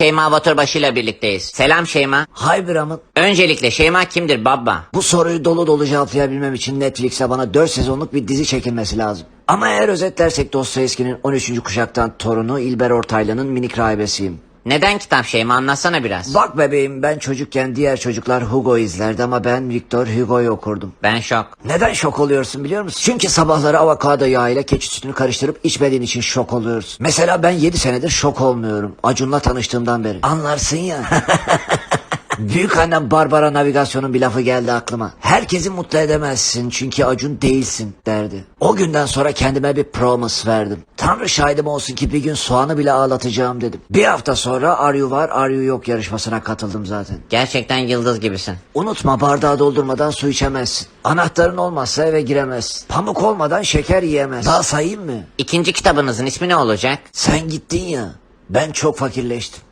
Şeyma Baturbaşı ile birlikteyiz. Selam Şeyma. Hay Bram'ın Öncelikle Şeyma kimdir baba? bu soruyu dolu dolu cevaplayabilmem için Netflix'e bana 4 sezonluk bir dizi çekilmesi lazım. Ama eğer özetlersek Dostoyevski'nin 13. kuşaktan torunu İlber Ortaylı'nın minik rahibesiyim. Neden kitap Şeyma anlatsana biraz. Bak bebeğim ben çocukken diğer çocuklar Hugo izlerdi ama ben Victor Hugo'yu okurdum. Ben şok. Neden şok oluyorsun biliyor musun? Çünkü sabahları avokado yağıyla keçi sütünü karıştırıp içmediğin için şok oluyoruz. Mesela ben 7 senedir şok olmuyorum. Acun'la tanıştığımdan beri. Anlarsın ya. Büyük annem Barbara Navigasyon'un bir lafı geldi aklıma. Herkesi mutlu edemezsin çünkü Acun değilsin derdi. O günden sonra kendime bir promise verdim. Tanrı şahidim olsun ki bir gün soğanı bile ağlatacağım dedim. Bir hafta sonra Aryu var Aryu yok yarışmasına katıldım zaten. Gerçekten yıldız gibisin. Unutma bardağı doldurmadan su içemezsin. Anahtarın olmazsa eve giremezsin. Pamuk olmadan şeker yiyemezsin. Daha sayayım mı? İkinci kitabınızın ismi ne olacak? Sen gittin ya. Ben çok fakirleştim.